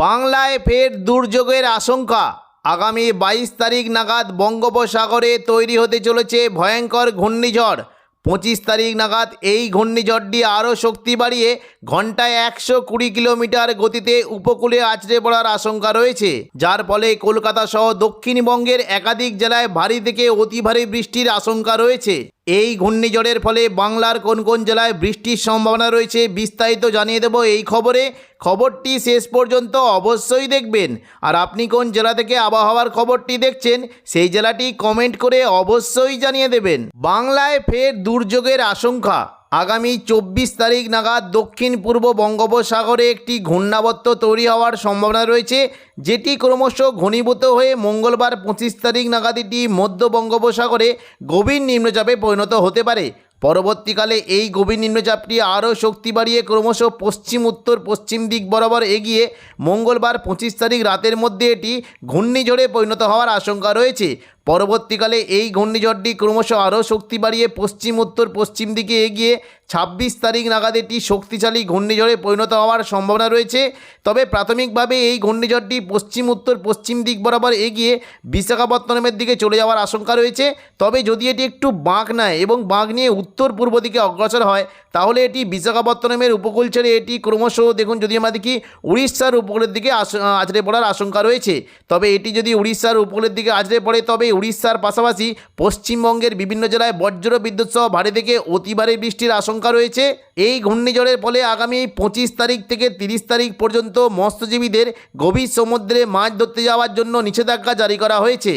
বাংলায় ফের দুর্যোগের আশঙ্কা। আগামী বাইশ তারিখ নাগাদ বঙ্গোপসাগরে তৈরি হতে চলেছে ভয়ঙ্কর ঘূর্ণিঝড়। পঁচিশ তারিখ নাগাদ এই ঘূর্ণিঝড়টি আরও শক্তি বাড়িয়ে ঘন্টায় একশো কুড়ি কিলোমিটার গতিতে উপকূলে আছড়ে পড়ার আশঙ্কা রয়েছে। যার ফলে কলকাতা সহ দক্ষিণবঙ্গের একাধিক জেলায় ভারী থেকে অতি ভারী বৃষ্টির আশঙ্কা রয়েছে। এই ঘূর্ণিঝড়ের ফলে বাংলার কোন কোন জেলায় বৃষ্টির সম্ভাবনা রয়েছে বিস্তারিত জানিয়ে দেব এই খবরে। খবরটি শেষ পর্যন্ত অবশ্যই দেখবেন। আর আপনি কোন জেলা থেকে আবহাওয়ার খবরটি দেখছেন, সেই জেলাটি কমেন্ট করে অবশ্যই জানিয়ে দেবেন। বাংলায় ফের দুর্যোগের আশঙ্কা। আগামী চব্বিশ তারিখ নাগাদ দক্ষিণ পূর্ব বঙ্গোপসাগরে একটি ঘূর্ণাবর্ত তৈরি হওয়ার সম্ভাবনা রয়েছে, যেটি ক্রমশ ঘনীভূত হয়ে মঙ্গলবার পঁচিশ তারিখ নাগাদ এটি মধ্য বঙ্গোপসাগরে গভীর নিম্নচাপে পরিণত হতে পারে। পরবর্তীকালে এই গভীর নিম্নচাপটি আরও শক্তি বাড়িয়ে ক্রমশ পশ্চিম, উত্তর, পশ্চিম দিক বরাবর এগিয়ে মঙ্গলবার পঁচিশ তারিখ রাতের মধ্যে এটি ঘূর্ণিঝড়ে পরিণত হওয়ার আশঙ্কা রয়েছে। পরবর্তীকালে এই ঘূর্ণিঝড়টি ক্রমশ আরও শক্তি বাড়িয়ে পশ্চিম, উত্তর, পশ্চিম দিকে এগিয়ে ছাব্বিশ তারিখ নাগাদ এটি শক্তিশালী ঘূর্ণিঝড়ে পরিণত হওয়ার সম্ভাবনা রয়েছে। তবে প্রাথমিকভাবে এই ঘূর্ণিঝড়টি পশ্চিম, উত্তর, পশ্চিম দিক বরাবর এগিয়ে বিশাখাপত্তনমের দিকে চলে যাওয়ার আশঙ্কা রয়েছে। তবে যদি এটি একটু বাঁক নেয় এবং বাঁক নিয়ে উত্তর পূর্ব দিকে অগ্রসর হয়, তাহলে এটি বিশাখাপত্তনমের উপকূল ছেড়ে এটি ক্রমশ, দেখুন, যদি আমরা দেখি, উড়িষ্যার উপকূলের দিকে আছড়ে পড়ার আশঙ্কা রয়েছে। তবে এটি যদি উড়িষ্যার উপকূলের দিকে আছড়ে পড়ে, তবে উড়িষ্যার পাশাপাশি পশ্চিমবঙ্গের বিভিন্ন জেলায় বজ্র বিদ্যুৎ সহ ভারী থেকে অতি ভারী বৃষ্টির আশঙ্কা রয়েছে। এই ঘূর্ণিঝড়ের ফলে আগামী পঁচিশ তারিখ থেকে তিরিশ তারিখ পর্যন্ত মৎস্যজীবীদের গভীর সমুদ্রে মাছ ধরতে যাওয়ার জন্য নিষেধাজ্ঞা জারি করা হয়েছে।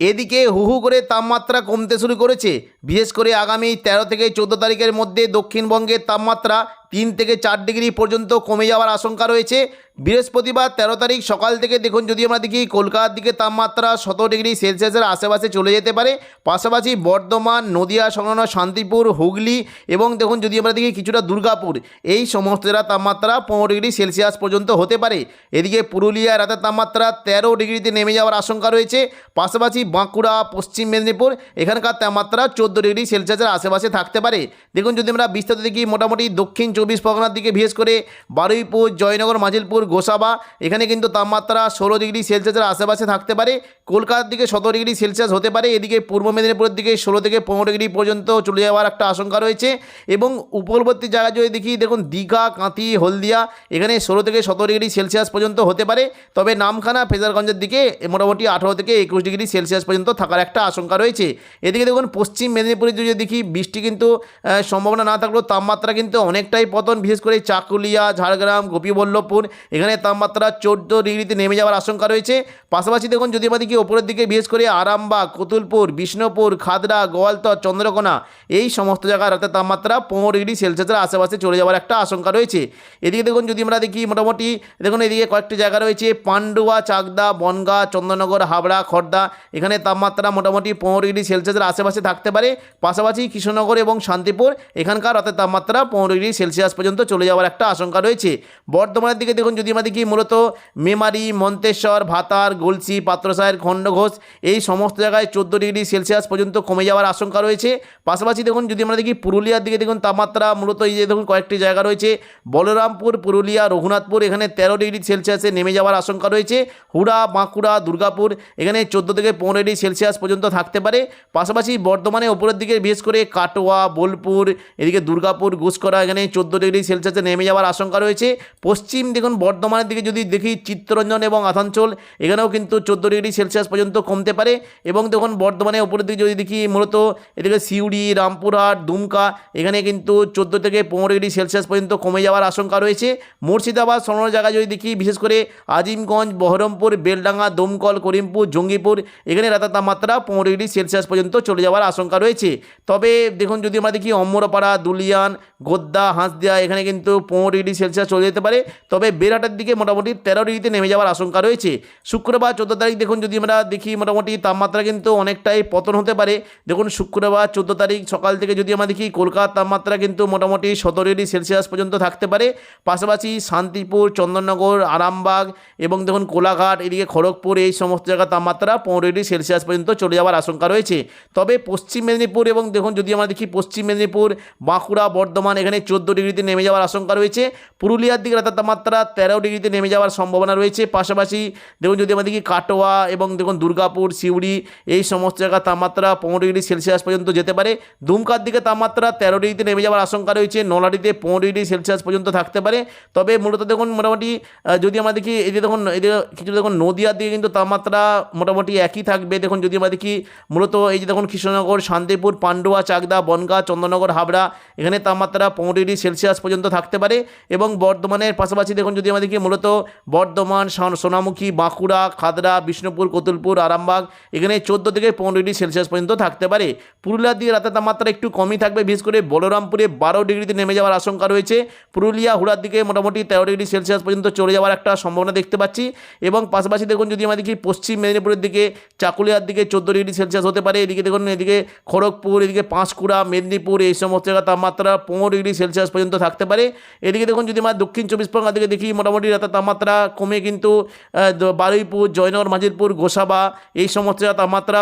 এদিকে হু হু করে তাপমাত্রা কমতে শুরু করেছে। বিশেষ করে আগামী তেরো থেকে চোদ্দ তারিখের মধ্যে দক্ষিণবঙ্গের তাপমাত্রা তিন থেকে চার ডিগ্রি পর্যন্ত কমে যাওয়ার আশঙ্কা রয়েছে। বৃহস্পতিবার তেরো তারিখ সকাল থেকে দেখুন, যদি আমরা দেখি কলকাতার দিকে তাপমাত্রা শত ডিগ্রি সেলসিয়াসের আশেপাশে চলে যেতে পারে, পাশাপাশি বর্ধমান, নদিয়া, সংলগ্ন শান্তিপুর, হুগলি এবং দেখুন, যদি আমরা দেখি কিছুটা দুর্গাপুর, এই সমস্ত জেলার তাপমাত্রা পনেরো ডিগ্রি সেলসিয়াস পর্যন্ত হতে পারে। এদিকে পুরুলিয়া রাতের তাপমাত্রা তেরো ডিগ্রিতে নেমে যাওয়ার আশঙ্কা রয়েছে। পাশাপাশি বাঁকুড়া, পশ্চিম মেদিনীপুর, এখানকার তাপমাত্রা চোদ্দ ডিগ্রি সেলসিয়াসের আশেপাশে থাকতে পারে। দেখুন, যদি আমরা বিস্তারিত দেখি, মোটামুটি দক্ষিণ পরগনার দিকে, বিশেষ করে বারুইপুর, জয়নগর, মাজিলপুর, গোসাবা, এখানে কিন্তু তাপমাত্রা ষোলো ডিগ্রি সেলসিয়াসের আশেপাশে থাকতে পারে। কলকাতার দিকে সতেরো ডিগ্রি সেলসিয়াস হতে পারে, এদিকে পূর্ব মেদিনীপুরের দিকে ষোলো থেকে পনেরো ডিগ্রি পর্যন্ত চলে যাওয়ার একটা আশঙ্কা রয়েছে। এবং উপকূলবর্তী জায়গায় যদি দেখি, দেখুন দীঘা, কাঁথি, হলদিয়া, এখানে ষোলো থেকে সতেরো ডিগ্রি সেলসিয়াস পর্যন্ত হতে পারে। তবে নামখানা, ফেজারগঞ্জের দিকে মোটামুটি আঠারো থেকে একুশ ডিগ্রি সেলসিয়াস পর্যন্ত থাকার একটা আশঙ্কা রয়েছে। এদিকে দেখুন, পশ্চিম মেদিনীপুরে যদি দেখি, বৃষ্টি কিন্তু সম্ভাবনা না থাকলেও তাপমাত্রা কিন্তু অনেকটাই পতন, বিশেষ করে চাকুলিয়া, ঝাড়গ্রাম, গোপীবল্লভপুর, এখানে তাপমাত্রা চোদ্দ ডিগ্রিতে নেমে যাওয়ার আশঙ্কা রয়েছে। পাশাপাশি দেখুন যদি দেখি ওপরের দিকে, বিশেষ করে আরামবাগ, কতুলপুর, বিষ্ণুপুর খাদরা গোয়ালতর, চন্দ্রকোনা, এই সমস্ত জায়গায় রাতের তাপমাত্রা পনেরো ডিগ্রি সেলসিয়াসের আশেপাশে চলে যাওয়ার একটা আশঙ্কা রয়েছে। এদিকে দেখুন যদি আমরা দেখি মোটামুটি, দেখুন, এদিকে কয়েকটি জায়গা রয়েছে, পান্ডুয়া, চাকদা, বনগা চন্দননগর হাবড়া খড়দা এখানে তাপমাত্রা মোটামুটি পনেরো ডিগ্রি সেলসিয়াসের আশেপাশে থাকতে পারে। পাশাপাশি কৃষ্ণনগর এবং শান্তিপুর, এখানকার রাতের তাপমাত্রা পনেরো ডিগ্রি সেলসিয়াস পর্যন্ত চলে যাওয়ার একটা আশঙ্কা রয়েছে। বর্ধমানের দিকে দেখুন যদি আমরা দেখি মূলত মেমারি, মন্তেশ্বর, ভাতার, গলসি পাত্রসায়ের খণ্ডঘোষ, এই সমস্ত জায়গায় চোদ্দ ডিগ্রি সেলসিয়াস পর্যন্ত কমে যাওয়ার আশঙ্কা রয়েছে। পাশাপাশি দেখুন যদি আমরা দেখি পুরুলিয়ার দিকে দেখুন, তাপমাত্রা মূলত এই যে দেখুন, কয়েকটি জায়গা রয়েছে। বলরামপুর, পুরুলিয়া, রঘুনাথপুর এখানে তেরো ডিগ্রি সেলসিয়াসে নেমে যাওয়ার আশঙ্কা রয়েছে। হুড়া, বাঁকুড়া, দুর্গাপুর এখানে চোদ্দ থেকে পনেরো ডিগ্রি সেলসিয়াস পর্যন্ত থাকতে পারে। পাশাপাশি বর্ধমানে ওপরের দিকে বিশেষ করে কাটোয়া, বোলপুর, এদিকে দুর্গাপুর ঘুষকরা এখানে চোদ্দ ডিগ্রি সেলসিয়াসে নেমে যাওয়ার আশঙ্কা রয়েছে। পশ্চিম দেখুন, বর্ধমানের দিকে যদি দেখি, চিত্তরঞ্জন এবং আসানসোল, এখানেও কিন্তু চোদ্দ ডিগ্রি সেলসিয়াস পর্যন্ত কমতে পারে। এবং দেখুন, বর্ধমানের ওপরের দিকে যদি দেখি, মূলত এদিকে সিউড়ি, রামপুরহাট, দুমকা, এখানে কিন্তু চোদ্দ থেকে পনেরো ডিগ্রি সেলসিয়াস পর্যন্ত কমে যাওয়ার আশঙ্কা রয়েছে। মুর্শিদাবাদ সংলগ্ন জায়গায় যদি দেখি, বিশেষ করে আজিমগঞ্জ, বহরমপুর, বেলডাঙ্গা, দমকল, করিমপুর, জঙ্গিপুর, এখানে রাতের তাপমাত্রা পনেরো ডিগ্রি সেলসিয়াস পর্যন্ত চলে যাওয়ার আশঙ্কা রয়েছে। তবে দেখুন, যদি আমরা দেখি, অম্বরপাড়া, দুলিয়ান, গোদ্দা হাঁসদিয়া এখানে কিন্তু পনেরো ডিগ্রি সেলসিয়াস চলে যেতে পারে। তবে বেরাটার দিকে মোটামুটি তেরো ডিগ্রিতে নেমে যাওয়ার আশঙ্কা রয়েছে। শুক্রবার চোদ্দ তারিখ দেখুন, যদি আমরা দেখি মোটামুটি তাপমাত্রা কিন্তু অনেকটাই পতন হতে পারে। দেখুন, শুক্রবার চোদ্দ তারিখ সকাল থেকে যদি আমরা দেখি, কলকাতার তাপমাত্রা কিন্তু মোটামুটি সতেরো ডিগ্রি সেলসিয়াস পর্যন্ত থাকতে পারে। পাশাপাশি শান্তিপুর, চন্দননগর, আরামবাগ এবং দেখুন, কোলাঘাট, এদিকে খড়গপুর, এই সমস্ত জায়গার তাপমাত্রা পনেরো ডিগ্রি সেলসিয়াস পর্যন্ত চলে যাওয়ার আশঙ্কা রয়েছে। তবে পশ্চিম মেদিনীপুর এবং দেখুন, যদি আমরা দেখি পশ্চিম মেদিনীপুর, বাঁকুড়া, বর্ধমান, এখানে চোদ্দ ডিগ্রি ডিগ্রিতে নেমে যাওয়ার আশঙ্কা রয়েছে। পুরুলিয়ার দিকে রাতের তাপমাত্রা তেরো ডিগ্রিতে নেমে যাওয়ার সম্ভাবনা রয়েছে। পাশাপাশি দেখুন, যদি আমাদের কি কাটোয়া এবং দেখুন, দুর্গাপুর, সিউড়ি এই সমস্ত জায়গার তাপমাত্রা পনেরো ডিগ্রি সেলসিয়াস পর্যন্ত যেতে পারে। দুমকার দিকে তাপমাত্রা তেরো ডিগ্রিতে নেমে যাওয়ার আশঙ্কা রয়েছে। নলাডিতে পনেরো ডিগ্রি সেলসিয়াস পর্যন্ত থাকতে পারে। তবে মূলত দেখুন, মোটামুটি যদি এই যে দেখুন যে কিছু দেখুন, নদিয়ার দিকে কিন্তু তাপমাত্রা মোটামুটি একই থাকবে। দেখুন, যদি দেখি মূলত এই যে দেখুন, কৃষ্ণনগর, শান্তিপুর, পান্ডুয়া, চাকদা, বনগাঁ চন্দননগর হাবড়া, এখানে তাপমাত্রা পনেরো ডিগ্রি সেলসিয়াস পর্যন্ত থাকতে পারে এবং বর্ধমানের পাশাপাশি দেখুন যদি দেখি মূলত বর্ধমান সোনামুখী, বাঁকুড়া, খাদরা, বিষ্ণুপুর, কতুলপুর, আরামবাগ, এখানে চোদ্দ থেকে পনেরো ডিগ্রি সেলসিয়াস পর্যন্ত থাকতে পারে। পুরুলিয়ার দিকে রাতের তাপমাত্রা একটু কমই থাকবে, বিশেষ করে বলরামপুরে বারো ডিগ্রিতে নেমে যাওয়ার আশঙ্কা রয়েছে। পুরুলিয়া, হুড়ার দিকে মোটামুটি তেরো ডিগ্রি সেলসিয়াস পর্যন্ত চলে যাওয়ার একটা সম্ভাবনা দেখতে পাচ্ছি এবং পাশাপাশি দেখুন যদি দেখি পশ্চিম মেদিনীপুরের দিকে, চাকুলিয়ার দিকে চোদ্দ ডিগ্রি সেলসিয়াস হতে পারে, এদিকে দেখুন এদিকে খড়গপুর, এদিকে পাঁশকুড়া, মেদিনীপুর, এই সমস্ত জায়গার তাপমাত্রা পনেরো ডিগ্রি সেলসিয়াস পর্যন্ত থাকতে পারে। এদিকে দেখুন যদি আমরা দক্ষিণ চব্বিশ পরগনা দিকে দেখি, মোটামুটি রাতের তাপমাত্রা কমে কিন্তু বারুইপুর, জয়নগর মাঝিরপুর গোসাবা, এই সমস্ত তাপমাত্রা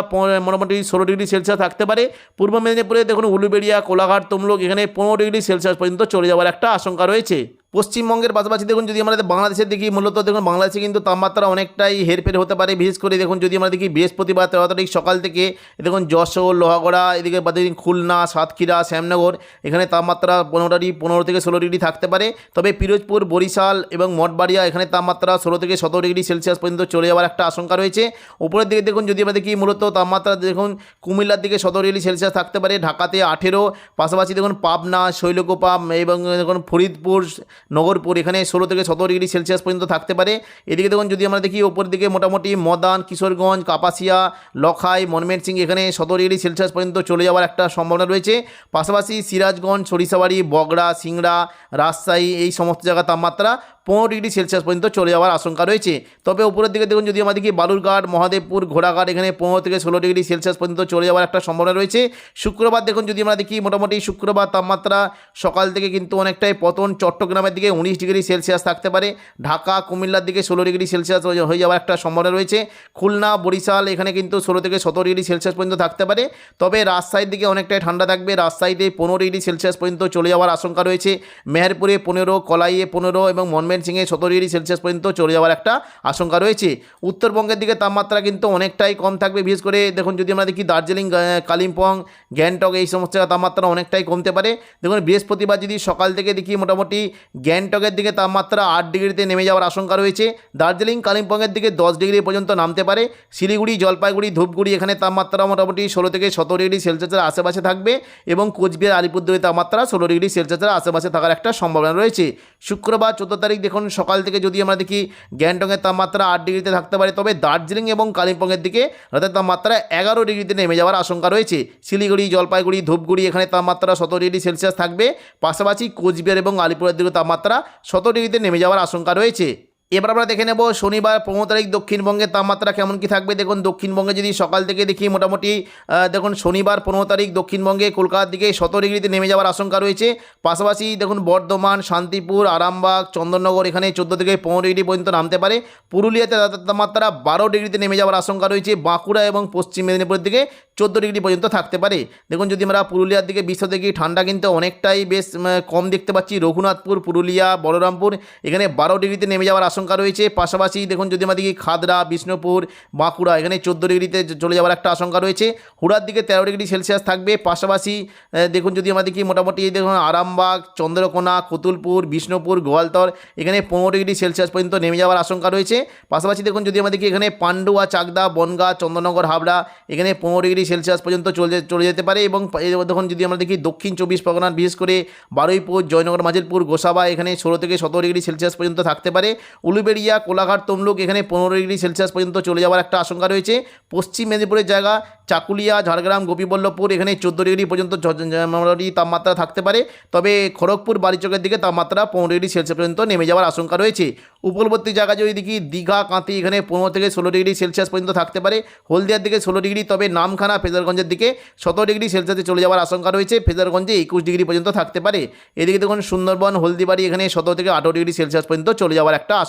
মোটামুটি ষোলো ডিগ্রি সেলসিয়াস থাকতে পারে। পূর্ব মেদিনীপুরে দেখুন, উলুবেড়িয়া, কোলাঘাট, তমলুক, এখানে পনেরো ডিগ্রি সেলসিয়াস পর্যন্ত চলে যাওয়ার একটা আশঙ্কা রয়েছে। পশ্চিমবঙ্গের পাশাপাশি দেখুন, যদি আমরা বাংলাদেশের দেখি মূলত দেখুন, বাংলাদেশে কিন্তু তাপমাত্রা অনেকটাই হেরফের হতে পারে। বিশেষ করে দেখুন, যদি আমরা দেখি বৃহস্পতিবার তেরো তারিখ সকাল থেকে দেখুন, যশোর, লোহাগড়া, এদিকে বা দেখুন, খুলনা, সাতক্ষীরা, শ্যামনগর, এখানে তাপমাত্রা পনেরো ডিগ্রি, পনেরো থেকে ষোলো ডিগ্রি থাকতে পারে। তবে পিরোজপুর, বরিশাল এবং মঠবাড়িয়া এখানে তাপমাত্রা ষোলো থেকে সতেরো ডিগ্রি সেলসিয়াস পর্যন্ত চলে যাওয়ার একটা আশঙ্কা রয়েছে। উপরের দিকে দেখুন, যদি আমরা দেখি মূলত তাপমাত্রা দেখুন, কুমিল্লার দিকে সতেরো ডিগ্রি সেলসিয়াস থাকতে পারে, ঢাকাতে আঠেরো, পাশাপাশি দেখুন, পাবনা, শৈলকুপা এবং দেখুন, ফরিদপুর নগরপুর, এখানে ষোলো থেকে সতেরো ডিগ্রি সেলসিয়াস পর্যন্ত থাকতে পারে। এদিকে দেখুন, যদি আমরা দেখি, ওপর দিকে মোটামুটি মদান, কিশোরগঞ্জ, কাপাসিয়া, লখাই মনমেনসিং এখানে সতেরো ডিগ্রি সেলসিয়াস পর্যন্ত চলে যাওয়ার একটা সম্ভাবনা রয়েছে। পাশাপাশি সিরাজগঞ্জ, সরিষাবাড়ি, বগড়া, সিংড়া, রাজশাহী, এই সমস্ত জায়গার তাপমাত্রা পনেরো ডিগ্রি সেলসিয়াস পর্যন্ত চলে যাওয়ার আশঙ্কা রয়েছে। তবে উপরের দিকে দেখুন, যদি দেখি বালুরঘাট, মহাদেবপুর, ঘোড়াঘাট এখানে পনেরো থেকে ষোলো ডিগ্রি সেলসিয়াস পর্যন্ত চলে যাওয়ার একটা সম্ভাবনা রয়েছে। শুক্রবার দেখুন, যদি আমরা দেখি মোটামুটি শুক্রবার তাপমাত্রা সকাল থেকে কিন্তু অনেকটাই পতন। চট্টগ্রামের দিকে উনিশ ডিগ্রি সেলসিয়াস থাকতে পারে। ঢাকা, কুমিল্লার দিকে ষোলো ডিগ্রি সেলসিয়াস হয়ে যাওয়ার একটা সম্ভাবনা রয়েছে। খুলনা, বরিশাল এখানে কিন্তু ষোলো থেকে সতেরো ডিগ্রি সেলসিয়াস পর্যন্ত থাকতে পারে। তবে রাজশাহীর দিকে অনেকটাই ঠান্ডা থাকবে। রাজশাহীতে পনেরো ডিগ্রি সেলসিয়াস পর্যন্ত চলে যাওয়ার আশঙ্কা রয়েছে। মেহেরপুরে পনেরো, কলাইয়ে পনেরো এবং মনমেনসিংয়ে সতেরো ডিগ্রি সেলসিয়াস পর্যন্ত চলে যাওয়ার একটা আশঙ্কা রয়েছে। উত্তরবঙ্গের দিকে তাপমাত্রা কিন্তু অনেকটাই কম থাকবে। বিশেষ করে দেখুন, যদি আমরা দেখি দার্জিলিং কালিম্পং, গ্যাংটক, এই সমস্ত তাপমাত্রা অনেকটাই কমতে পারে। দেখুন, বৃহস্পতিবার যদি সকাল থেকে দেখি মোটামুটি গ্যাংটকের দিকে তাপমাত্রা আট ডিগ্রিতে নেমে যাওয়ার আশঙ্কা রয়েছে। দার্জিলিং, কালিম্পংয়ের দিকে দশ ডিগ্রি পর্যন্ত নামতে পারে। শিলিগুড়ি, জলপাইগুড়ি, ধূপগুড়ি, এখানে তাপমাত্রা মোটামুটি ষোলো থেকে সতেরো ডিগ্রি সেলসিয়াসের আশেপাশে থাকবে এবং কোচবিহার আলিপুরদুয়ারের তাপমাত্রা ষোলো ডিগ্রি সেলসিয়াসের আশেপাশে থাকার একটা সম্ভাবনা রয়েছে। শুক্রবার চোদ্দ তারিখ দেখুন, সকাল থেকে যদি আমরা দেখি গ্যাংটকের তাপমাত্রা আট ডিগ্রিতে থাকতে পারে, তবে দার্জিলিং এবং কালিম্পংয়ের দিকে রাতের তাপমাত্রা এগারো ডিগ্রিতে নেমে যাওয়ার আশঙ্কা রয়েছে। শিলিগুড়ি, জলপাইগুড়ি, ধূপগুড়ি, এখানে তাপমাত্রা সতেরো ডিগ্রি সেলসিয়াস থাকবে। পাশাপাশি কোচবিহার এবং আলিপুরের দিকে তাপমাত্রা সতেরো ডিগ্রিতে নেমে যাওয়ার আশঙ্কা রয়েছে। এবার আমরা দেখে নেব শনিবার পনেরো তারিখ দক্ষিণবঙ্গের তাপমাত্রা কেমন কি থাকবে। দেখুন, দক্ষিণবঙ্গে যদি সকাল থেকে দেখি মোটামুটি দেখুন, শনিবার পনেরো তারিখ দক্ষিণবঙ্গে কলকাতার দিকে সতেরো ডিগ্রিতে নেমে যাওয়ার আশঙ্কা রয়েছে। পাশাপাশি দেখুন, বর্ধমান, শান্তিপুর, আরামবাগ, চন্দননগর এখানে চোদ্দ থেকে পনেরো ডিগ্রি পর্যন্ত নামতে পারে। পুরুলিয়াতে তাপমাত্রা বারো ডিগ্রিতে নেমে যাওয়ার আশঙ্কা রয়েছে। বাঁকুড়া এবং পশ্চিম মেদিনীপুরের দিকে চোদ্দ ডিগ্রি পর্যন্ত থাকতে পারে। দেখুন, যদি আমরা পুরুলিয়ার দিকে বিশ্ব দেখি, ঠান্ডা কিন্তু অনেকটাই বেশ কম দেখতে পাচ্ছি। রঘুনাথপুর, পুরুলিয়া, বলরামপুর এখানে বারো ডিগ্রিতে নেমে যাওয়ার আশঙ্কা রয়েছে। পাশাপাশি দেখুন যদি আমরা দেখি খাদরা, বিষ্ণুপুর, বাঁকুড়া, এখানে চোদ্দ ডিগ্রিতে চলে যাওয়ার একটা আশঙ্কা রয়েছে। হুড়ার দিকে তেরো ডিগ্রি সেলসিয়াস থাকবে। পাশাপাশি দেখুন যদি আমরা দেখি মোটামুটি দেখুন, আরামবাগ, চন্দ্রকোনা, কতুলপুর, বিষ্ণুপুর, গোয়ালতর, এখানে পনেরো ডিগ্রি সেলসিয়াস পর্যন্ত নেমে যাওয়ার আশঙ্কা রয়েছে। পাশাপাশি দেখুন যদি আমরা দেখি এখানে পান্ডুয়া, চাকদা, বনগা চন্দ্রনগর হাবড়া, এখানে পনেরো ডিগ্রি সেলসিয়াস পর্যন্ত চলে চলে যেতে পারে এবং দেখুন যদি আমরা দেখি দক্ষিণ চব্বিশ পরগনার, বিশেষ করে বারুইপুর, জয়নগর, মাজিলপুর, গোসাবা, এখানে ষোলো থেকে সতেরো ডিগ্রি সেলসিয়াস পর্যন্ত থাকতে পারে। উলুবেড়িয়া, কোলাঘাট, তমলুক, এখানে পনেরো ডিগ্রি সেলসিয়াস পর্যন্ত চলে যাওয়ার একটা আশঙ্কা রয়েছে। পশ্চিম মেদিনীপুরের জায়গা, চাকুলিয়া, ঝাড়গ্রাম, গোপীবল্লভপুর, এখানে চোদ্দ ডিগ্রি পর্যন্ত তাপমাত্রা থাকতে পারে। তবে খড়গপুর বাড়িচকের দিকে তাপমাত্রা পনেরো ডিগ্রি সেলসিয়াস পর্যন্ত নেমে যাওয়ার আশঙ্কা রয়েছে। উপকূলবর্তী জায়গা যদি দেখি, দীঘা কাঁতি এখানে পনেরো থেকে ষোলো ডিগ্রি সেলসিয়াস পর্যন্ত থাকতে পারে। হলদিয়ার দিকে ষোলো ডিগ্রি, তবে নামখানা, ফেজারগঞ্জের দিকে সতেরো ডিগ্রি সেলসিয়াসে চলে যাওয়ার আশঙ্কা রয়েছে। ফেজারগঞ্জে একুশ ডিগ্রি পর্যন্ত থাকতে পারে। এদিকে দেখুন, সুন্দরবন, হলদিবাড়ি, এখানে সতেরো থেকে আঠারো ডিগ্রি সেলসিয়াস পর্যন্ত চলে যাওয়ার একটা